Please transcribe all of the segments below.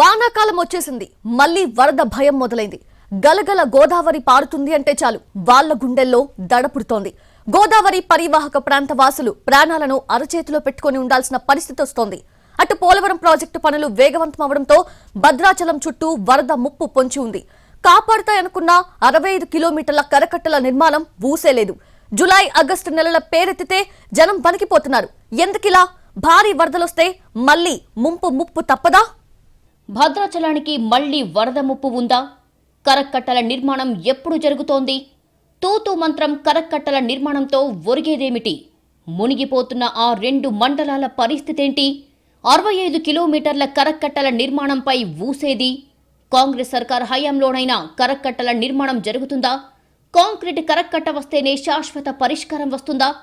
వానాకాలం వచ్చేసింది. మళ్ళీ వరద భయం మొదలైంది. గలగల గోదావరి పారుతుంది అంటే చాలు. వాళ్ళ గుండెల్లో దడ పుడుతోంది. గోదావరి పరివాహక ప్రాంత వాసులు ప్రాణాలను అరచేతిలో పెట్టుకొని ఉండాల్సిన పరిస్థితి వస్తోంది. అటు పోలవరం ప్రాజెక్టు పనులు వేగవంతం అవడంతో భద్రాచలం చుట్టూ వరద ముప్పు పొంచి ఉంది. కాపాడుతాయనుకున్న అరవై ఐదు కిలోమీటర్ల కరకట్టల నిర్మాణం ఊసేలేదు. జులై ఆగస్టు నెలల పేరెత్తితే జనం వణికిపోతున్నారు. ఎందుకిలా? భారీ వరదలొస్తే మళ్ళీ ముంపు ముప్పు తప్పదా? భద్రాచలానికి మళ్ళీ వరద ముప్పు ఉందా? కరక్కట్టల నిర్మాణం ఎప్పుడు జరుగుతోంది? తూతూ మంత్రం కరక్కట్టల నిర్మాణంతో ఒరిగేదేమిటి? మునిగిపోతున్న ఆ రెండు మండలాల పరిస్థితేంటి? అరవై ఐదు కిలోమీటర్ల కరక్కట్టల నిర్మాణంపై ఊసేది? కాంగ్రెస్ సర్కార్ హయాంలోనైనా కరక్కట్టల నిర్మాణం జరుగుతుందా? కాంక్రీట్ కరక్కట్ట వస్తేనే శాశ్వత పరిష్కారం వస్తుందా?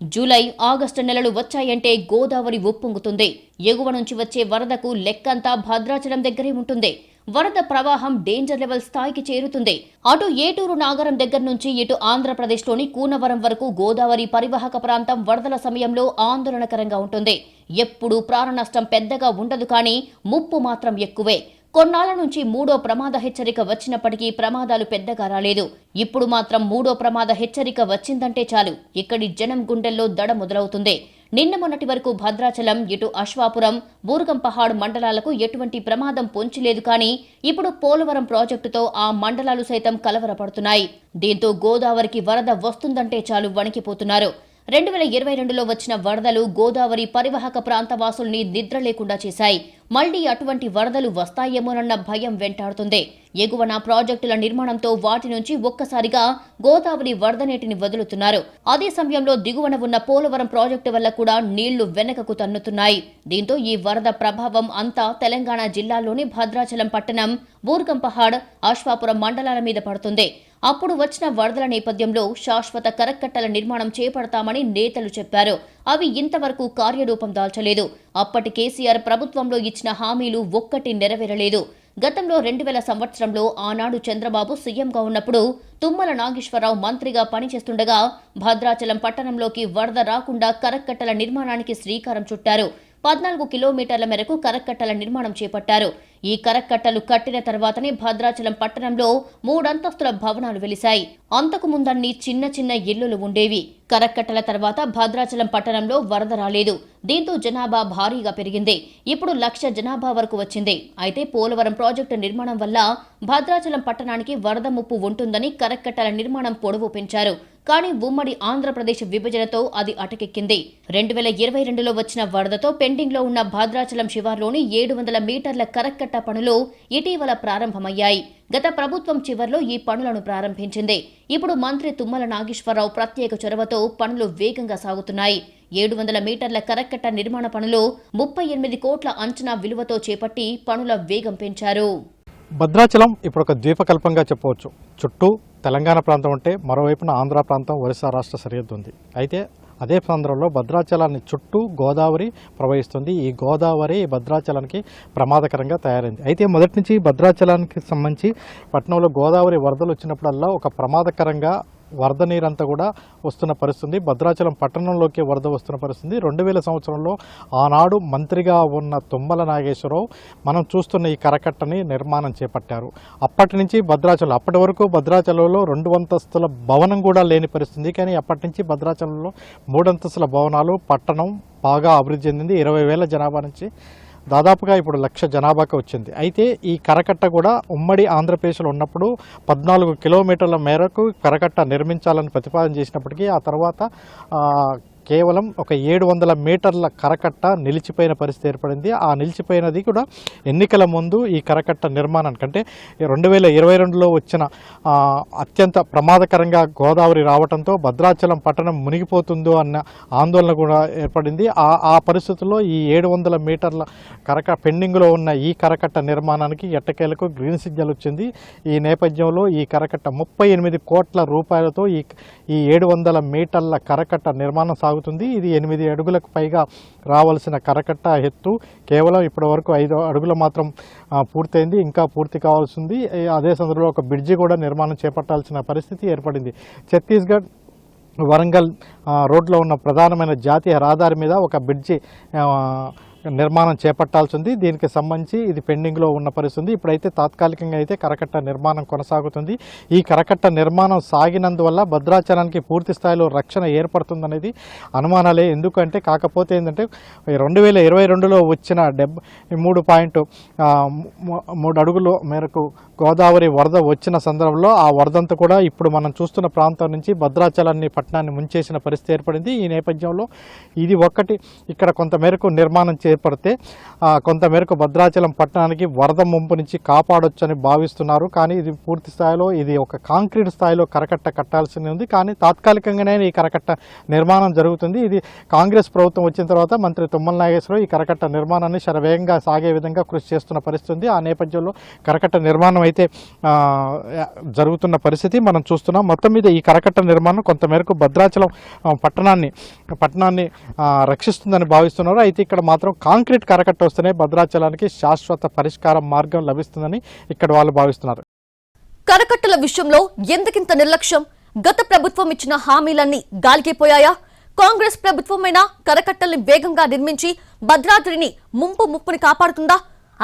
జూలై ఆగస్టు నెలలు వచ్చాయంటే గోదావరి ఉప్పొంగుతుంది. ఎగువ నుంచి వచ్చే వరదకు లెక్కంతా భద్రాచలం దగ్గరే ఉంటుంది. వరద ప్రవాహం డేంజర్ లెవెల్ స్థాయికి చేరుతుంది. అటు ఏటూరు నాగరం దగ్గర నుంచి ఇటు ఆంధ్రప్రదేశ్లోని కూనవరం వరకు గోదావరి పరివాహక ప్రాంతం వరదల సమయంలో ఆందోళనకరంగా ఉంటుంది. ఎప్పుడూ ప్రాణ నష్టం పెద్దగా ఉండదు కానీ ముప్పు మాత్రం ఎక్కువే. కొన్నాళ్ళ నుంచి మూడో ప్రమాద హెచ్చరిక వచ్చినప్పటికీ ప్రమాదాలు పెద్దగా రాలేదు. ఇప్పుడు మాత్రం మూడో ప్రమాద హెచ్చరిక వచ్చిందంటే చాలు. ఇక్కడి జనం గుండెల్లో దడ మొదలవుతుంది. నిన్న మొన్నటి వరకు భద్రాచలం ఇటు అశ్వాపురం బూర్గంపహాడ్ మండలాలకు ఎటువంటి ప్రమాదం పొంచలేదు కానీ ఇప్పుడు పోలవరం ప్రాజెక్టుతో ఆ మండలాలు సైతం కలవరపడుతున్నాయి. దీంతో గోదావరికి వరద వస్తుందంటే చాలు వణికిపోతున్నారు. రెండు వేల ఇరవై రెండులో వచ్చిన వరదలు గోదావరి పరివాహక ప్రాంత వాసుల్ని నిద్ర లేకుండా చేశాయి. మళ్ళీ అటువంటి వరదలు వస్తాయేమోనన్న భయం వెంటాడుతుంది. ఎగువన ప్రాజెక్టుల నిర్మాణంతో వాటి నుంచి ఒక్కసారిగా గోదావరి వరద నీటిని వదులుతున్నారు. అదే సమయంలో దిగువన ఉన్న పోలవరం ప్రాజెక్టు వల్ల కూడా నీళ్ళు వెనకకు తన్నుతున్నాయి. దీంతో ఈ వరద ప్రభావం అంతా తెలంగాణ జిల్లాలోని భద్రాచలం పట్టణం బూర్గంపహాడ్ అశ్వాపురం మండలాల మీద పడుతుంది. అప్పుడు వచ్చిన వరదల నేపథ్యంలో శాశ్వత కరక్కట్టల నిర్మాణం చేపడతామని నేతలు చెప్పారు. అవి ఇంతవరకు కార్యరూపం దాల్చలేదు. అప్పటి కేసీఆర్ ప్రభుత్వంలో ఇచ్చిన హామీలు ఒక్కటి నెరవేరలేదు. గతంలో రెండు వేల సంవత్సరంలో ఆనాడు చంద్రబాబు సీఎంగా ఉన్నప్పుడు తుమ్మల నాగేశ్వరరావు మంత్రిగా పనిచేస్తుండగా భద్రాచలం పట్టణంలోకి వరద రాకుండా కరక్కట్టల నిర్మాణానికి శ్రీకారం చుట్టారు. పద్నాలుగు కిలోమీటర్ల మేరకు కరక్కట్టల నిర్మాణం చేపట్టారు. ఈ కరకట్టలు కట్టిన తర్వాతనే భద్రాచలం పట్టణంలో మూడంతస్తుల భవనాలు వెలిశాయి. అంతకు ముందన్ని చిన్న చిన్న ఇల్లులు ఉండేవి. కరకట్టల తర్వాత భద్రాచలం పట్టణంలో వరద రాలేదు. దీంతో జనాభా భారీగా పెరిగింది. ఇప్పుడు లక్ష జనాభా వరకు వచ్చింది. అయితే పోలవరం ప్రాజెక్టు నిర్మాణం వల్ల భద్రాచలం పట్టణానికి వరద ముప్పు ఉంటుందని కరక్కట్టల నిర్మాణం పొడవు పెంచారు. కానీ ఉమ్మడి ఆంధ్రప్రదేశ్ విభజనతో అది అటకెక్కింది. రెండు వేల ఇరవై రెండులో వచ్చిన వరదతో పెండింగ్లో ఉన్న భద్రాచలం శివార్లోని ఏడు వందల మీటర్ల కరక్కట్ట పనులు ఇటీవల ప్రారంభమయ్యాయి. గత ప్రభుత్వం చివర్లో ఈ పనులను ప్రారంభించింది. ఇప్పుడు మంత్రి తుమ్మల నాగేశ్వరరావు ప్రత్యేక చొరవతో పనులు వేగంగా సాగుతున్నాయి. ఏడు వందల మీటర్ల కరక్కట్ట నిర్మాణ పనులు ముప్పై ఎనిమిది కోట్ల అంచనా విలువతో చేపట్టి పనుల వేగం పెంచారు. భద్రాచలం ఇప్పుడు ఒక ద్వీపకల్పంగా చెప్పవచ్చు. చుట్టూ తెలంగాణ ప్రాంతం ఉంటే మరోవైపున ఆంధ్ర ప్రాంతం ఒరిస్సా రాష్ట్ర సరిహద్దు ఉంది. అయితే అదే సందర్భంలో భద్రాచలాన్ని చుట్టూ గోదావరి ప్రవహిస్తుంది. ఈ గోదావరి భద్రాచలానికి ప్రమాదకరంగా తయారైంది. అయితే మొదటి నుంచి భద్రాచలానికి సంబంధించి పట్టణంలో గోదావరి వరదలు వచ్చినప్పుడల్లా ఒక ప్రమాదకరంగా వరద నీరంతా కూడా వస్తున్న పరిస్థితి. భద్రాచలం పట్టణంలోకి వరద వస్తున్న పరిస్థితి. రెండు వేల సంవత్సరంలో ఆనాడు మంత్రిగా ఉన్న తుమ్మల నాగేశ్వరరావు మనం చూస్తున్న ఈ కరకట్టని నిర్మాణం చేపట్టారు. అప్పటి నుంచి భద్రాచలం అప్పటి వరకు భద్రాచలంలో రెండు అంతస్తుల భవనం కూడా లేని పరిస్థితి. కానీ అప్పటి నుంచి భద్రాచలంలో మూడంతస్తుల భవనాలు పట్టణం బాగా అభివృద్ధి చెందింది. ఇరవై వేల జనాభా నుంచి దాదాపుగా ఇప్పుడు లక్ష జనాభాకి వచ్చింది. అయితే ఈ కరకట్ట కూడా ఉమ్మడి ఆంధ్రప్రదేశ్లో ఉన్నప్పుడు పద్నాలుగు కిలోమీటర్ల మేరకు కరకట్ట నిర్మించాలని ప్రతిపాదన చేసినప్పటికీ ఆ తర్వాత కేవలం ఒక ఏడు వందల మీటర్ల కరకట్ట నిలిచిపోయిన పరిస్థితి ఏర్పడింది. ఆ నిలిచిపోయినది కూడా ఎన్నికల ముందు ఈ కరకట్ట నిర్మాణానికి. అంటే రెండు వేల ఇరవై రెండులో వచ్చిన అత్యంత ప్రమాదకరంగా గోదావరి రావడంతో భద్రాచలం పట్టణం మునిగిపోతుందో అన్న ఆందోళన కూడా ఏర్పడింది. ఆ ఆ పరిస్థితుల్లో ఈ ఏడు వందల మీటర్ల కరక పెండింగ్లో ఉన్న ఈ కరకట్ట నిర్మాణానికి ఎట్టకేలకు గ్రీన్ సిగ్నల్ వచ్చింది. ఈ నేపథ్యంలో ఈ కరకట్ట ముప్పై ఎనిమిది కోట్ల రూపాయలతో ఈ ఈ ఏడు వందల మీటర్ల కరకట్ట నిర్మాణం సాగుతుంది ఇది ఎనిమిది అడుగులకు పైగా రావాల్సిన కరకట్ట ఎత్తు. కేవలం ఇప్పటి వరకు ఐదు అడుగులు మాత్రం పూర్తయింది. ఇంకా పూర్తి కావాల్సింది. అదే సందర్భంలో ఒక బ్రిడ్జి కూడా నిర్మాణం చేపట్టాల్సిన పరిస్థితి ఏర్పడింది. ఛత్తీస్గఢ్ వరంగల్ రోడ్లో ఉన్న ప్రధానమైన జాతీయ రహదారి మీద ఒక బ్రిడ్జి నిర్మాణం చేపట్టాల్సి ఉంది దీనికి సంబంధించి ఇది పెండింగ్లో ఉన్న పరిస్థితి ఇప్పుడైతే తాత్కాలికంగా అయితే కరకట్ట నిర్మాణం కొనసాగుతుంది. ఈ కరకట్ట నిర్మాణం సాగినందువల్ల భద్రాచలానికి పూర్తి స్థాయిలో రక్షణ ఏర్పడుతుందనేది అనుమానాలే. ఎందుకంటే కాకపోతే ఏంటంటే రెండు వేల ఇరవై రెండులో వచ్చిన డెబ్బై మూడు పాయింట్ మూడు అడుగులు మేరకు గోదావరి వరద వచ్చిన సందర్భంలో ఆ వరదంతా కూడా ఇప్పుడు మనం చూస్తున్న ప్రాంతం నుంచి భద్రాచలాన్ని పట్టణాన్ని ముంచేసిన పరిస్థితి ఏర్పడింది. ఈ నేపథ్యంలో ఇది ఒక్కటి. ఇక్కడ కొంత మేరకు నిర్మాణం చేపడితే కొంతమేరకు భద్రాచలం పట్టణానికి వరద ముంపు నుంచి కాపాడొచ్చని భావిస్తున్నారు. కానీ ఇది పూర్తి స్థాయిలో ఇది ఒక కాంక్రీట్ స్థాయిలో కరకట్ట కట్టాల్సి ఉంది. కానీ తాత్కాలికంగానే ఈ కరకట్ట నిర్మాణం జరుగుతుంది. ఇది కాంగ్రెస్ ప్రభుత్వం వచ్చిన తర్వాత మంత్రి తుమ్మల నాగేశ్వరరావు ఈ కరకట్ట నిర్మాణాన్ని శరవేగంగా సాగే విధంగా కృషి చేస్తున్న పరిస్థితి ఆ నేపథ్యంలో కరకట్ట నిర్మాణం అయితే జరుగుతున్న పరిస్థితి మనం చూస్తున్నాం. మొత్తం మీద ఈ కరకట్ట నిర్మాణం కొంతమేరకు భద్రాచలం పట్టణాన్ని పట్టణాన్ని రక్షిస్తుందని భావిస్తున్నారు. అయితే ఇక్కడ మాత్రం కాంక్రీట్ కరకట్ట వస్తేనే భద్రాచలానికి శాశ్వత పరిష్కారం మార్గం లభిస్తుందని ఇక్కడ వాళ్ళు భావిస్తున్నారు. కరకట్టల విషయంలో ఎందుకింత నిర్లక్ష్యం? గత ప్రభుత్వం ఇచ్చిన హామీలన్నీ గాలికిపోయాయా? కాంగ్రెస్ ప్రభుత్వమైనా కరకట్టల్ని వేగంగా నిర్మించి భద్రాద్రిని ముంపు ముప్పుని కాపాడుతుందా?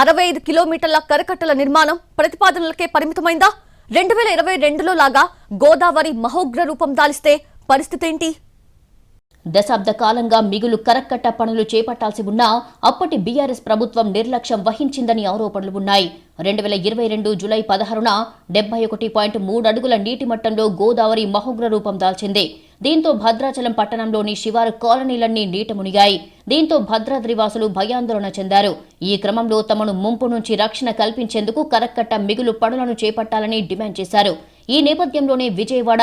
అరవై ఐదు కిలోమీటర్ల కరకట్టల నిర్మాణం ప్రతిపాదనలకే పరిమితమైందా? రెండు వేల ఇరవై రెండులో లాగా గోదావరి మహోగ్ర రూపం దాలిస్తే పరిస్థితి ఏంటి? దశాబ్ద కాలంగా మిగులు కరక్కట్ట పనులు చేపట్టాల్సి ఉన్నా అప్పటి బీఆర్ఎస్ ప్రభుత్వం నిర్లక్ష్యం వహించిందని ఆరోపణలు ఉన్నాయి. రెండు వేల ఇరవై రెండు జులై పదహారున డెబ్బై ఒకటి పాయింట్ మూడు అడుగుల నీటి మట్టంలో గోదావరి మహోగ్ర రూపం దాల్చింది. దీంతో భద్రాచలం పట్టణంలోని శివారు కాలనీలన్నీ నీట మునిగాయి. దీంతో భద్రాద్రి వాసులు భయాందోళన చెందారు. ఈ క్రమంలో తమను ముంపు నుంచి రక్షణ కల్పించేందుకు కరక్కట్ట మిగులు పనులను చేపట్టాలని డిమాండ్ చేశారు. ఈ నేపథ్యంలోనే విజయవాడ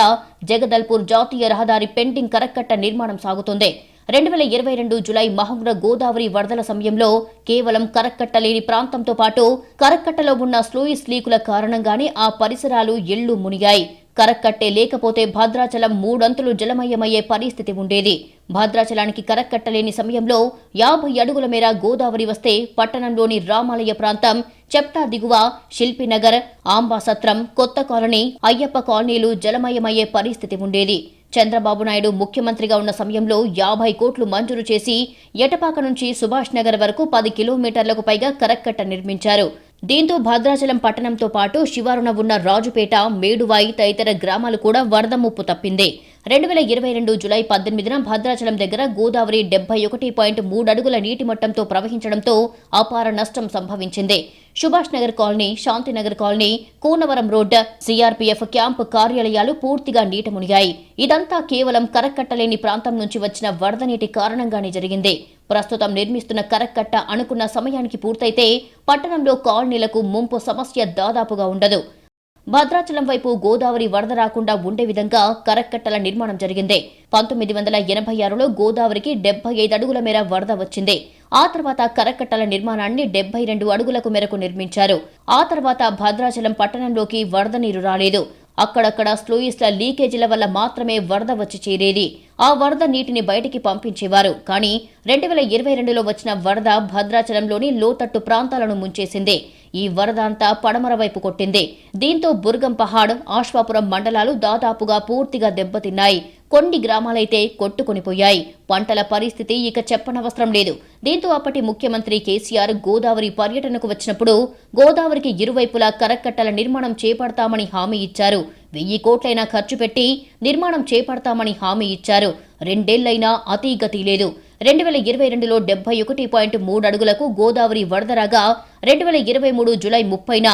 జగదల్పూర్ జాతీయ రహదారి పెండింగ్ కరక్కట్ట నిర్మాణం సాగుతోంది. రెండు వేల ఇరవై రెండు జులై మహోగ్ర గోదావరి వరదల సమయంలో కేవలం కరక్కట్ట లేని ప్రాంతంతో పాటు కరక్కట్టలో ఉన్న స్లూయిస్ లీకుల కారణంగానే ఆ పరిసరాలు ఎళ్ళు మునిగాయి. కరక్కట్టే లేకపోతే భద్రాచలం మూడంతులు జలమయమయ్యే పరిస్థితి ఉండేది. భద్రాచలానికి కరక్కట్టలేని సమయంలో యాభై అడుగుల మేర గోదావరి వస్తే పట్టణంలోని రామాలయ ప్రాంతం చెప్టా దిగువ శిల్పినగర్ ఆంబాసత్రం కొత్త కాలనీ అయ్యప్ప కాలనీలు జలమయమయ్యే పరిస్థితి ఉండేది. చంద్రబాబు నాయుడు ముఖ్యమంత్రిగా ఉన్న సమయంలో యాభై కోట్లు మంజూరు చేసి ఎటపాక నుంచి సుభాష్ నగర్ వరకు పది కిలోమీటర్లకు పైగా కరక్కట్ట నిర్మించారు. దీంతో భద్రాచలం పట్టణంతో పాటు శివారున ఉన్న రాజుపేట మేడువాయి తదితర గ్రామాలు కూడా వరద ముప్పు తప్పింది. రెండు వేల ఇరవై రెండు జులై పద్దెనిమిదిన భద్రాచలం దగ్గర గోదావరి డెబ్బై ఒకటి పాయింట్ మూడు అడుగుల నీటి మట్టంతో ప్రవహించడంతో అపార నష్టం సంభవించింది. Subhash Nagar colony Shantinagar colony Kunavaram road CRPF camp కార్యాలయాలు పూర్తిగా నీట మునిగాయి. ఇదంతా కేవలం కరకట్టలేని ప్రాంతం నుంచి వచ్చిన వరద నీటి కారణంగానే జరిగింది. ప్రస్తుతం నిర్మిస్తున్న కరక్కట్ట అనుకున్న సమయానికి పూర్తయితే పట్టణంలో కాలనీలకు ముంపు సమస్య దాదాపుగా ఉండదు. భద్రాచలం వైపు గోదావరి వరద రాకుండా ఉండే విధంగా కరక్కట్టల నిర్మాణం జరిగింది. పంతొమ్మిది వందల ఎనభై ఆరులో గోదావరికి డెబ్బై ఐదు అడుగుల మేర వరద వచ్చింది. ఆ తర్వాత కరక్కట్టల నిర్మాణాన్ని డెబ్బై రెండు అడుగులకు మేరకు నిర్మించారు. ఆ తర్వాత భద్రాచలం పట్టణంలోకి వరద నీరు రాలేదు. అక్కడక్కడ స్లూయిస్ల లీకేజీల వల్ల మాత్రమే వరద వచ్చి చేరేది. ఆ వరద నీటిని బయటికి పంపించేవారు. కానీ రెండు వేల ఇరవై రెండులో వచ్చిన వరద భద్రాచలంలోని లోతట్టు ప్రాంతాలను ముంచేసింది. ఈ వరద అంతా పడమర వైపు కొట్టింది. దీంతో బుర్గం పహాడ్ ఆశ్వాపురం మండలాలు దాదాపుగా పూర్తిగా దెబ్బతిన్నాయి. కొన్ని గ్రామాలైతే కొట్టుకునిపోయాయి పంటల పరిస్థితి ఇక చెప్పనవసరం లేదు. దీంతో అప్పటి ముఖ్యమంత్రి కేసీఆర్ గోదావరి పర్యటనకు వచ్చినప్పుడు గోదావరికి ఇరువైపులా కరకట్టల నిర్మాణం చేపడతామని హామీ ఇచ్చారు. వెయ్యి కోట్లైనా ఖర్చు పెట్టి నిర్మాణం చేపడతామని హామీ ఇచ్చారు. రెండేళ్ళైనా అతీగతి లేదు. రెండు వేల ఇరవై రెండులో డెబ్బై ఒకటి పాయింట్ మూడు అడుగులకు గోదావరి వరదరాగా రెండు వేల ఇరవై మూడు జులై ముప్పైన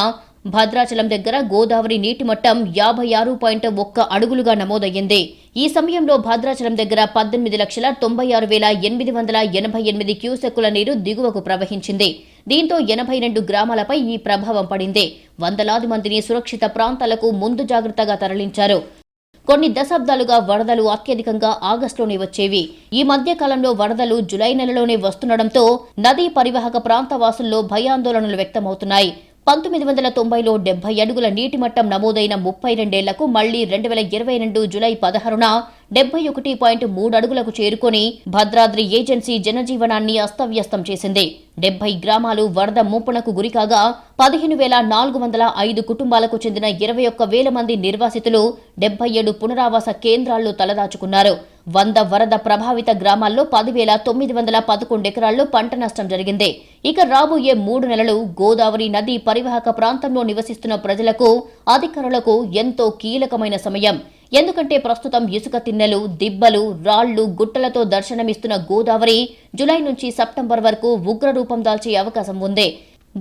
భద్రాచలం దగ్గర గోదావరి నీటి మట్టం యాభై ఆరు పాయింట్ ఒక్క అడుగులుగా నమోదయ్యింది. ఈ సమయంలో భద్రాచలం దగ్గర పద్దెనిమిది లక్షల తొంభై ఆరు వేల ఎనిమిది వందల ఎనభై ఎనిమిది క్యూసెక్కుల నీరు దిగువకు ప్రవహించింది. దీంతో ఎనభై రెండు గ్రామాలపై ఈ ప్రభావం పడింది. వందలాది మందిని సురక్షిత ప్రాంతాలకు ముందు జాగ్రత్తగా తరలించారు. కొన్ని దశాబ్దాలుగా వరదలు అత్యధికంగా ఆగస్టులోనే వచ్చేవి. ఈ మధ్య కాలంలో వరదలు జులై నెలలోనే వస్తుండటంతో నదీ పరివాహక ప్రాంత వాసుల్లో భయాందోళనలు వ్యక్తమవుతున్నాయి. పంతొమ్మిది వందల తొంభైలో డెబ్బై అడుగుల నీటి మట్టం నమోదైన ముప్పై రెండేళ్ళకు మళ్ళీ రెండు వేల ఇరవై రెండు జులై పదహారున డెబ్బై ఒకటి పాయింట్ మూడు అడుగులకు చేరుకొని భద్రాద్రి ఏజెన్సీ జనజీవనాన్ని అస్తవ్యస్తం చేసింది. డెబ్బై గ్రామాలు వరద ముంపునకు గురికాగా పదిహేను వేల నాలుగు వందల ఐదు కుటుంబాలకు చెందిన ఇరవై ఒక్క వేల మంది నిర్వాసితులు డెబ్బై ఏడు పునరావాస కేంద్రాల్లో తలదాచుకున్నారు. వంద వరద ప్రభావిత గ్రామాల్లో పదివేల తొమ్మిది వందల పదకొండు ఎకరాల్లో పంట నష్టం జరిగింది. ఇక రాబోయే మూడు నెలలు గోదావరి నది పరివాహక ప్రాంతంలో నివసిస్తున్న ప్రజలకు అధికారులకు ఎంతో కీలకమైన సమయం. ఎందుకంటే ప్రస్తుతం ఇసుక తిన్నెలు దిబ్బలు రాళ్ళు గుట్టలతో దర్శనమిస్తున్న గోదావరి జులై నుంచి సెప్టెంబర్ వరకు ఉగ్ర రూపం దాల్చే అవకాశం ఉంది.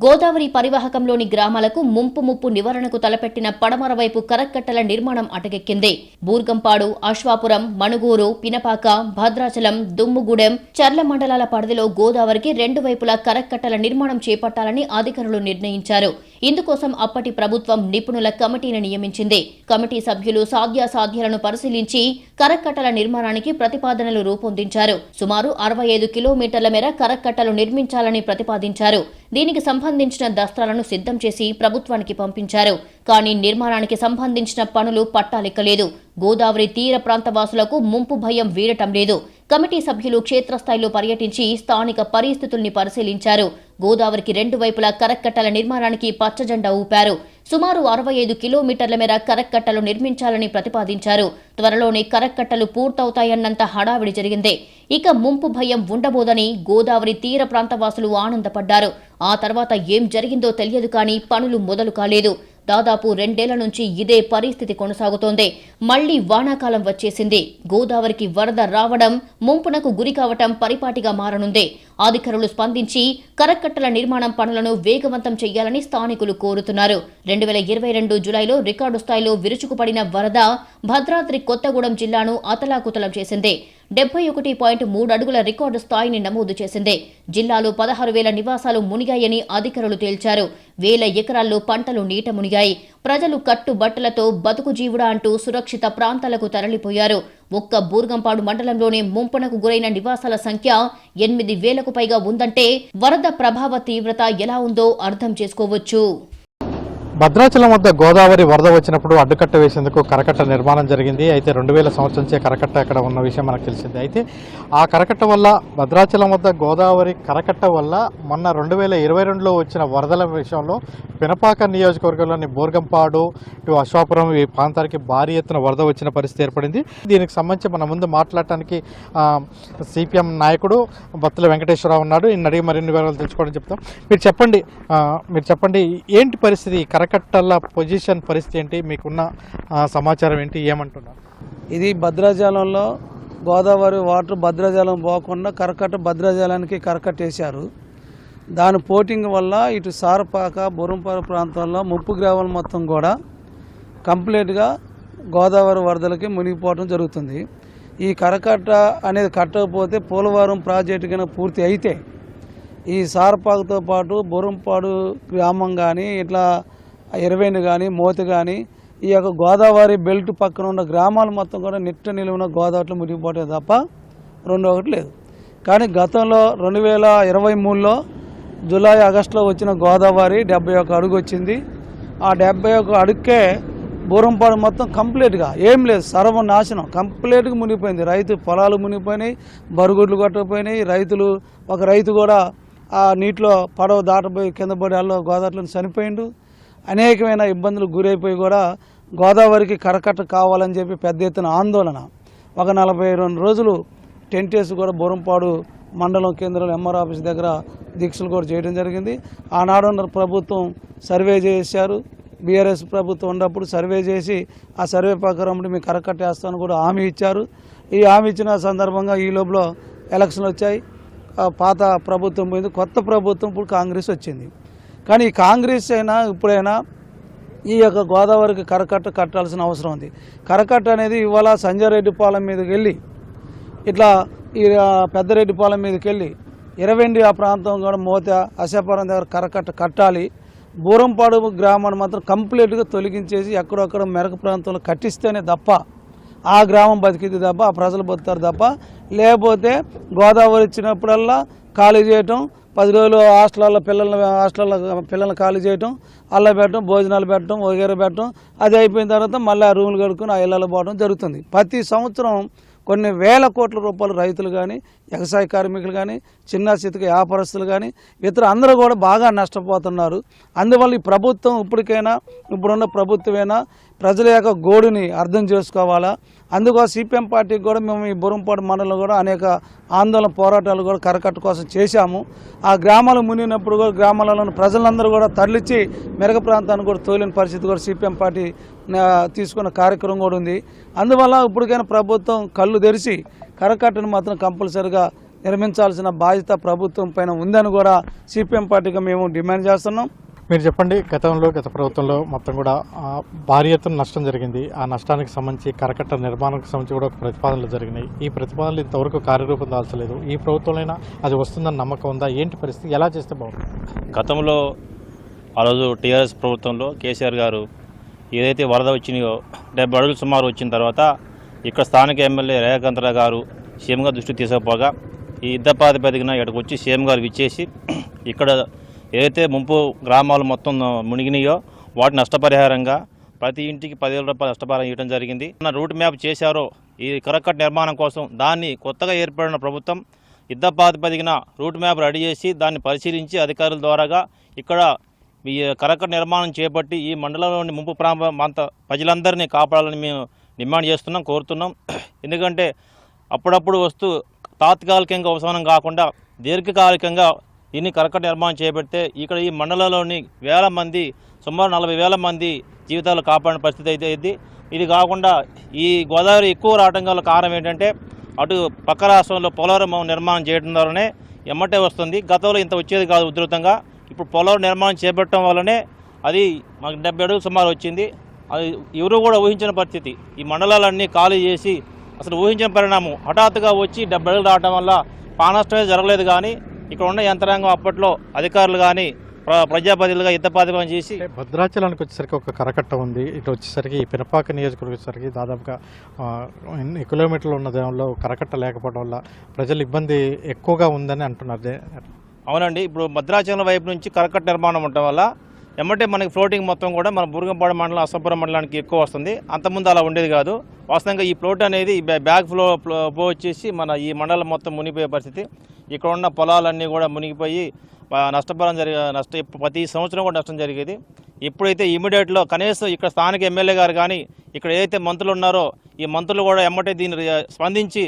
గోదావరి పరివాహకంలోని గ్రామాలకు ముంపు ముప్పు నివారణకు తలపెట్టిన పడమర వైపు కరక్కట్టల నిర్మాణం అటకెక్కింది. బూర్గంపాడు అశ్వాపురం మణుగూరు పినపాక భద్రాచలం దుమ్ముగూడెం చర్ల మండలాల పరిధిలో గోదావరికి రెండు వైపులా కరక్కట్టల నిర్మాణం చేపట్టాలని అధికారులు నిర్ణయించారు. ఇందుకోసం అప్పటి ప్రభుత్వం నిపుణుల కమిటీని నియమించింది. కమిటీ సభ్యులు సాధ్యాసాధ్యాలను పరిశీలించి కరక్కట్టల నిర్మాణానికి ప్రతిపాదనలు రూపొందించారు. సుమారు అరవై ఐదు కిలోమీటర్ల మేర కరక్కట్టలు నిర్మించాలని ప్రతిపాదించారు. దీనికి సంబంధించిన దస్త్రాలను సిద్ధం చేసి ప్రభుత్వానికి పంపించారు. కానీ నిర్మాణానికి సంబంధించిన పనులు పట్టాలెక్కలేదు. గోదావరి తీర ప్రాంత వాసులకు ముంపు భయం వీడటం లేదు. కమిటీ సభ్యులు క్షేత్రస్థాయిలో పర్యటించి స్థానిక పరిస్థితుల్ని పరిశీలించారు. గోదావరికి రెండు వైపులా కరక్కట్టల నిర్మాణానికి పచ్చజెండా ఊపారు. సుమారు అరవై ఐదు కిలోమీటర్ల మేర కరక్కట్టలు నిర్మించాలని ప్రతిపాదించారు. త్వరలోనే కరక్కట్టలు పూర్తవుతాయన్నంత హడావిడి జరిగింది. ఇక ముంపు భయం ఉండబోదని గోదావరి తీర ప్రాంత వాసులు ఆనందపడ్డారు. ఆ తర్వాత ఏం జరిగిందో తెలియదు కానీ పనులు మొదలు కాలేదు. దాదాపు రెండేళ్ళ నుంచి ఇదే పరిస్థితి కొనసాగుతోంది. మళ్ళీ వానాకాలం వచ్చేసింది. గోదావరికి వరద రావడం ముంపునకు గురి కావటం పరిపాటిగా మారనుంది. అధికారులు స్పందించి కరకట్టల నిర్మాణం పనులను వేగవంతం చేయాలని స్థానికులు కోరుతున్నారు. రెండు వేల ఇరవై రెండు జులైలో రికార్డు స్థాయిలో విరుచుకుపడిన వరద భద్రాద్రి కొత్తగూడెం జిల్లాను అతలాకుతలం చేసింది. డెబ్బై ఒకటి పాయింట్ మూడు అడుగుల రికార్డు స్థాయిని నమోదు చేసింది. జిల్లాలో పదహారు వేల నివాసాలు మునిగాయని అధికారులు తేల్చారు. వేల ఎకరాల్లో పంటలు నీట మునిగాయి. ప్రజలు కట్టుబట్టలతో బతుకు జీవుడా అంటూ సురక్షిత ప్రాంతాలకు తరలిపోయారు. ఒక్క బూర్గంపాడు మండలంలోనే ముంపునకు గురైన నివాసాల సంఖ్య ఎనిమిది వేలకు పైగా ఉందంటే వరద ప్రభావ తీవ్రత ఎలా ఉందో అర్థం చేసుకోవచ్చు. భద్రాచలం వద్ద గోదావరి వరద వచ్చినప్పుడు అడ్డుకట్ట వేసేందుకు కరకట్ట నిర్మాణం జరిగింది. అయితే రెండు వేల సంవత్సరం నుంచే కరకట్ట అక్కడ ఉన్న విషయం మనకు తెలిసింది. అయితే ఆ కరకట్ట వల్ల భద్రాచలం వద్ద గోదావరి కరకట్ట వల్ల మొన్న రెండు వేల ఇరవై రెండులో వచ్చిన వరదల విషయంలో పినపాక నియోజకవర్గంలోని బోర్గంపాడు ఇటు అశ్వాపురం ఈ ప్రాంతానికి భారీ ఎత్తున వరద వచ్చిన పరిస్థితి ఏర్పడింది. దీనికి సంబంధించి మన ముందు మాట్లాడటానికి సిపిఎం నాయకుడు బత్తుల వెంకటేశ్వరరావు ఉన్నాడు. ఈయన అడిగి మరిన్ని వివరాలు తెలుసుకోవడం చెప్తాం. మీరు చెప్పండి మీరు చెప్పండి ఏంటి పరిస్థితి కరకట్ట కరకట్టల పొజిషన్ పరిస్థితి ఏంటి? మీకున్న సమాచారం ఏంటి? ఏమంటున్నారు? ఇది భద్రాచలంలో గోదావరి వాటర్ భద్రాజలం పోకుండా కరకట్ట భద్రాచలానికి కరకట్టేశారు దాని పోటింగ్ వల్ల ఇటు సారపాక బురంపాల ప్రాంతంలో ముప్పు గ్రామాలు మొత్తం కూడా కంప్లీట్గా గోదావరి వరదలకి మునిగిపోవడం జరుగుతుంది. ఈ కరకట్ట అనేది కట్టకపోతే పోలవరం ప్రాజెక్టు కనుక పూర్తి అయితే ఈ సారపాకతో పాటు బురంపాడు గ్రామం కానీ ఇట్లా ఇరవైని కానీ మోతి కానీ ఈ యొక్క గోదావరి బెల్ట్ పక్కన ఉన్న గ్రామాలు మొత్తం కూడా నిట్ట నిలువున గోదావరిలో మునిగిపోవటం తప్ప రెండో ఒకటి లేదు. కానీ గతంలో రెండు వేల ఇరవై మూడులో జూలై ఆగస్టులో వచ్చిన గోదావరి డెబ్బై ఒక అడుగు వచ్చింది. ఆ డెబ్బై ఒక అడుగుకే బూరంపాడు మొత్తం కంప్లీట్గా ఏం లేదు సర్వనాశనం. కంప్లీట్గా మునిగిపోయింది. రైతు పొలాలు మునిగిపోయినాయి బరుగుడ్లు కొట్టకపోయినాయి. రైతులు ఒక రైతు కూడా ఆ నీటిలో పడవ దాటపోయి కింద పడి అల్లో గోదావరిలో చనిపోయిండు. అనేకమైన ఇబ్బందులు గురైపోయి కూడా గోదావరికి కరకట్ట కావాలని చెప్పి పెద్ద ఎత్తున ఆందోళన. ఒక నలభై రెండు రోజులు టెంట్ కూడా బోరంపాడు మండలం కేంద్రంలో ఎంఆర్ ఆఫీస్ దగ్గర దీక్షలు కూడా చేయడం జరిగింది. ఆనాడు ప్రభుత్వం సర్వే చేశారు. బీఆర్ఎస్ ప్రభుత్వం ఉన్నప్పుడు సర్వే చేసి ఆ సర్వే ప్రకారం మీకు కరకట్టేస్తామని కూడా హామీ ఇచ్చారు. ఈ హామీ ఇచ్చిన సందర్భంగా ఈ లోపల ఎలక్షన్లు వచ్చాయి. పాత ప్రభుత్వం పోయింది. కొత్త ప్రభుత్వం ఇప్పుడు కాంగ్రెస్ వచ్చింది. కానీ కాంగ్రెస్ అయినా ఇప్పుడైనా ఈ యొక్క గోదావరికి కరకట్ట కట్టాల్సిన అవసరం ఉంది. కరకట్ట అనేది ఇవాళ సంజయ్ రెడ్డి పాలెం మీదకి వెళ్ళి ఇట్లా ఈ పెద్దరెడ్డిపాలెం మీదకి వెళ్ళి ఇరవెండి ఆ ప్రాంతం కూడా మోత అశాపురం దగ్గర కరకట్ట కట్టాలి. బూరంపాడు గ్రామాన్ని మాత్రం కంప్లీట్గా తొలగించేసి ఎక్కడొక్కడ మెరక ప్రాంతంలో కట్టిస్తేనే తప్ప ఆ గ్రామం బతికింది తప్ప ఆ ప్రజలు బతుకుతారు తప్ప లేకపోతే గోదావరి వచ్చినప్పుడల్లా ఖాళీ చేయటం పది రోజులు హాస్టల్లో పిల్లల్ని హాస్టల్లో పిల్లల్ని ఖాళీ చేయటం అల్ల పెట్టడం భోజనాలు పెట్టడం వగేర పెట్టడం అది అయిపోయిన తర్వాత మళ్ళీ ఆ రూములు కడుక్కొని ఆ ఇళ్ళలో పోవడం జరుగుతుంది. ప్రతి సంవత్సరం కొన్ని వేల కోట్ల రూపాయలు రైతులు కానీ వ్యవసాయ కార్మికులు కానీ చిన్న చితక వ్యాపారస్తులు కానీ ఇతర అందరూ కూడా బాగా నష్టపోతున్నారు. అందువల్ల ఈ ప్రభుత్వం ఇప్పటికైనా ఇప్పుడున్న ప్రభుత్వమైనా ప్రజల యొక్క గోడుని అర్థం చేసుకోవాలా? అందుకోసం సిపిఎం పార్టీకి కూడా మేము ఈ బురంపాడు మండలంలో కూడా అనేక ఆందోళన పోరాటాలు కూడా కరకట్ట కోసం చేశాము. ఆ గ్రామాలు మునిగినప్పుడు కూడా గ్రామాలలో ప్రజలందరూ కూడా తరలిచ్చి మెరగ ప్రాంతాన్ని కూడా తోలిన పరిస్థితి కూడా సిపిఎం పార్టీ తీసుకున్న కార్యక్రమం కూడా ఉంది. అందువల్ల ఇప్పటికైనా ప్రభుత్వం కళ్ళు తెరిచి కరకట్టను మాత్రం కంపల్సరిగా నిర్మించాల్సిన బాధ్యత ప్రభుత్వం పైన ఉందని కూడా సిపిఎం పార్టీగా మేము డిమాండ్ చేస్తున్నాం. మీరు చెప్పండి గతంలో గత ప్రభుత్వంలో మొత్తం కూడా భారీ ఎత్తున నష్టం జరిగింది. ఆ నష్టానికి సంబంధించి కరకట్ట నిర్మాణానికి సంబంధించి కూడా ఒక ప్రతిపాదనలు జరిగినాయి. ఈ ప్రతిపాదనలు ఇంతవరకు కార్యరూపం దాల్చలేదు. ఈ ప్రభుత్వంలో అది వస్తుందని నమ్మకం ఉందా? ఏంటి పరిస్థితి? ఎలా చేస్తే బాగుంటుంది? గతంలో ఆ రోజు టీఆర్ఎస్ ప్రభుత్వంలో కేసీఆర్ గారు ఏదైతే వరద వచ్చినాయో డెబ్బై అడుగులు సుమారు వచ్చిన తర్వాత ఇక్కడ స్థానిక ఎమ్మెల్యే రేఖాంతరావు గారు సీఎం గారు దృష్టి తీసుకుపోగా ఈ యుద్ధ ప్రాతిపదికన ఇక్కడికి వచ్చి సీఎం గారు విచ్చేసి ఇక్కడ ఏదైతే ముంపు గ్రామాలు మొత్తం మునిగినాయో వాటి నష్టపరిహారంగా ప్రతి ఇంటికి పదివేల రూపాయలు నష్టపరిహారం ఇవ్వడం జరిగింది. రూట్ మ్యాప్ చేశారో ఈ కరకట్ నిర్మాణం కోసం దాన్ని కొత్తగా ఏర్పడిన ప్రభుత్వం యుద్ధ పెదిగిన రూట్ మ్యాప్ రెడీ చేసి దాన్ని పరిశీలించి అధికారుల ద్వారాగా ఇక్కడ ఈ కరకట్ట నిర్మాణం చేపట్టి ఈ మండలంలోని ముంపు ప్రాంత ప్రజలందరినీ కాపాడాలని మేము డిమాండ్ చేస్తున్నాం కోరుతున్నాం. ఎందుకంటే అప్పుడప్పుడు వస్తూ తాత్కాలికంగా ఉపశమనం కాకుండా దీర్ఘకాలికంగా దీన్ని కరకట్ట నిర్మాణం చేపడితే ఇక్కడ ఈ మండలంలోని వేల మంది సుమారు నలభై వేల మంది జీవితాలు కాపాడిన పరిస్థితి అయితే ఇది. ఇది కాకుండా ఈ గోదావరి ఎక్కువ రావడం గల కారణం ఏంటంటే అటు పక్క రాష్ట్రంలో పోలవరం నిర్మాణం చేయడం ద్వారానే ఎమ్మటే వస్తుంది. గతంలో ఇంత వచ్చేది కాదు ఉధృతంగా. ఇప్పుడు పోలవరం నిర్మాణం చేపట్టడం వల్లనే అది మాకు డెబ్బై అడుగులు సుమారు వచ్చింది. అది ఎవరు కూడా ఊహించిన పరిస్థితి. ఈ మండలాలన్నీ ఖాళీ చేసి అసలు ఊహించిన పరిణామం. హఠాత్తుగా వచ్చి డెబ్బై అడుగులు రావడం వల్ల పానష్టమే జరగలేదు కానీ ఇక్కడ ఉన్న యంత్రాంగం అప్పట్లో అధికారులు కానీ ప్ర ప్రజాపతిలుగా యుద్ధపాతికం చేసి భద్రాచలానికి వచ్చేసరికి ఒక కరకట్ట ఉంది. ఇటు వచ్చేసరికి పినపాక నియోజకవర్గం వచ్చేసరికి దాదాపుగా ఎన్ని కిలోమీటర్లు ఉన్న దానిలో కరకట్ట లేకపోవడం వల్ల ప్రజలు ఇబ్బంది ఎక్కువగా ఉందని అంటున్నారు. అవునండి. ఇప్పుడు భద్రాచలం వైపు నుంచి కరకట్ నిర్మాణం ఉండటం వల్ల ఎమ్మటే మనకి ఫ్లోటింగ్ మొత్తం కూడా మన బురుగంపాడు మండలం అసంపురం మండలానికి ఎక్కువ వస్తుంది. అంతకుముందు అలా ఉండేది కాదు. వాస్తవంగా ఈ ఫ్లోట్ అనేది బ్యాక్ ఫ్లో ఫ్లో వచ్చేసి మన ఈ మండలం మొత్తం మునిగిపోయే పరిస్థితి. ఇక్కడ ఉన్న పొలాలన్నీ కూడా మునిగిపోయి నష్టపరం జరిగే నష్ట ప్రతి సంవత్సరం కూడా నష్టం జరిగేది. ఇప్పుడైతే ఇమీడియట్లో కనీసం ఇక్కడ స్థానిక ఎమ్మెల్యే గారు కానీ ఇక్కడ ఏదైతే మంత్రులు ఉన్నారో ఈ మంత్రులు కూడా ఎమ్మటే దీన్ని స్పందించి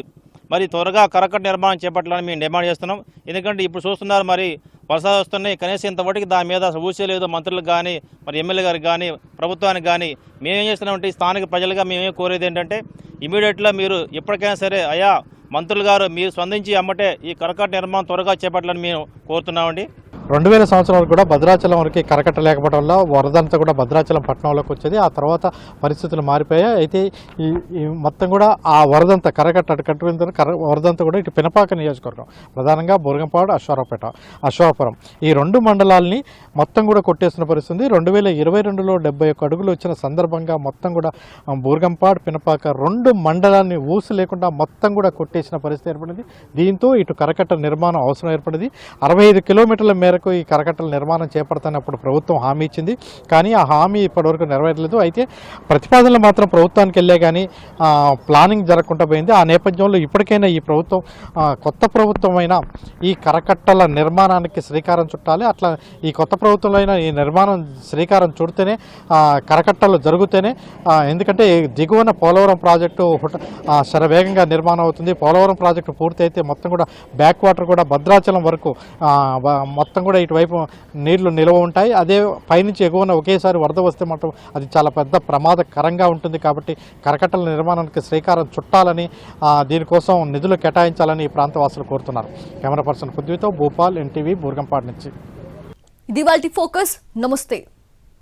మరి త్వరగా కరకట్ట నిర్మాణం చేపట్టాలని మేము డిమాండ్ చేస్తున్నాం. ఎందుకంటే ఇప్పుడు చూస్తున్నారు మరి వర్షాలు వస్తున్నాయి. కనీసం ఇంతవరకు దాని మీద అసలు ఊసే లేదు. మంత్రులకు కానీ మరి ఎమ్మెల్యే గారికి కానీ ప్రభుత్వానికి కానీ మేమేం చేస్తున్నామంటే ఈ స్థానిక ప్రజలుగా మేమేం కోరేది ఏంటంటే ఇమీడియట్గా మీరు ఎప్పటికైనా సరే అయా మంత్రులు గారు మీరు స్పందించి అమ్మటే ఈ కరకట్ట నిర్మాణం త్వరగా చేపట్టాలని మేము కోరుతున్నామండి. రెండు వేల సంవత్సరాలు కూడా భద్రాచలం వరకు కరకట్ట లేకపోవడం వల్ల వరదంతా కూడా భద్రాచలం పట్టణంలోకి వచ్చేది. ఆ తర్వాత పరిస్థితులు మారిపోయాయి. అయితే ఈ మొత్తం కూడా ఆ వరదంతా కరకట్ట అటు కట్టుకున్న తర్వాత కర వరదంతా కూడా ఇటు పినపాక నియోజకవర్గం ప్రధానంగా బురగంపాడు అశ్వారావుపేట అశ్వాపురం ఈ రెండు మండలాల్ని మొత్తం కూడా కొట్టేసిన పరిస్థితి రెండు వేల ఇరవై రెండులో డెబ్బై ఒక్క అడుగులు వచ్చిన సందర్భంగా మొత్తం కూడా బూర్గంపాడు పినపాక రెండు మండలాన్ని ఊసు లేకుండా మొత్తం కూడా కొట్టేసిన పరిస్థితి ఏర్పడింది. దీంతో ఇటు కరకట్ట నిర్మాణం అవసరం ఏర్పడింది. అరవై ఐదు కిలోమీటర్ల మేరకు ఈ కరకట్టల నిర్మాణం చేపడతానప్పుడు ప్రభుత్వం హామీ ఇచ్చింది. కానీ ఆ హామీ ఇప్పటివరకు నెరవేరలేదు. అయితే ప్రతిపాదనలు మాత్రం ప్రభుత్వానికి వెళ్ళే కానీ ప్లానింగ్ జరగకుండా పోయింది. ఆ నేపథ్యంలో ఇప్పటికైనా ఈ ప్రభుత్వం కొత్త ప్రభుత్వమైన ఈ కరకట్టల నిర్మాణానికి శ్రీకారం చుట్టాలి. అట్లా ఈ కొత్త ప్రభుత్వంలో అయినా ఈ నిర్మాణం శ్రీకారం చుడితేనే కరకట్టలు జరుగుతేనే ఎందుకంటే దిగువన పోలవరం ప్రాజెక్టు శరవేగంగా నిర్మాణం అవుతుంది. పోలవరం ప్రాజెక్టు పూర్తయితే మొత్తం కూడా బ్యాక్ వాటర్ కూడా భద్రాచలం వరకు మొత్తం కూడా ఇటువైపు నీళ్ళు నిల్వ ఉంటాయి. అదే పైనుంచి ఎగువన ఒకేసారి వరద వస్తే మాత్రం అది చాలా పెద్ద ప్రమాదకరంగా ఉంటుంది కాబట్టి కరకట్టల నిర్మాణానికి శ్రీకారం చుట్టాలని దీనికోసం నిధులు కేటాయించాలని ఈ ప్రాంతవాసులు కోరుతున్నారు. కెమెరా పర్సన్ పృథ్వీతో భూపాల్ ఎన్టీవీ బూర్గంపాడు నుంచి. ఇది వాళ్ళ ఫోకస్. నమస్తే.